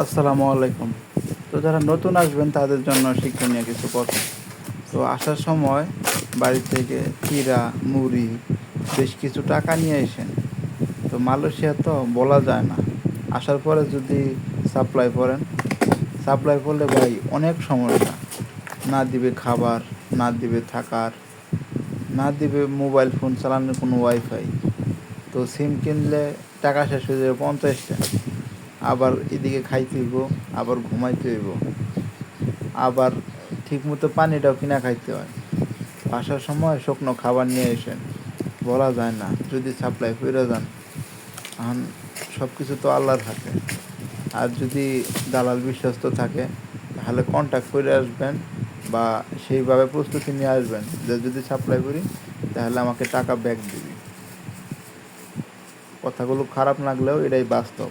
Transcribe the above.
আসসালামু আলাইকুম। তো যারা নতুন আসবেন, তাদের জন্য শিক্ষণীয় কিছু কথা। তো আসার সময় বাড়ি থেকে চিরা মুড়ি, বেশ কিছু টাকা নিয়ে এসেন। তো মালয়েশিয়া তো বলা যায় না। আসার পরে যদি সাপ্লাই করেন, সাপ্লাই করলে ভাই অনেক সমস্যা। না দিবে খাবার, না দিবে থাকার, না দিবে মোবাইল ফোন চালানোর কোনো ওয়াইফাই তো সিম কিনলে টাকা শেষ হয়ে যাবে পঞ্চাশটা আবার এদিকে খাইতে হইব, আবার ঘুমাইতে হইব। আবার ঠিকমতো পানিটাও কিনা খাইতে হয়। আসার সময় শুকনো খাবার নিয়ে এসেন বলা যায় না, যদি সাপ্লাই করে যান। এখন সব কিছু তো আল্লাহর হাতে। আর যদি দালাল বিশ্বস্ত থাকে, তাহলে কন্ট্যাক্ট করে আসবেন বা সেইভাবে প্রস্তুতি নিয়ে আসবেন যে যদি সাপ্লাই করি, তাহলে আমাকে টাকা ব্যাক দিবি। কথাগুলো খারাপ লাগলেও এটাই বাস্তব।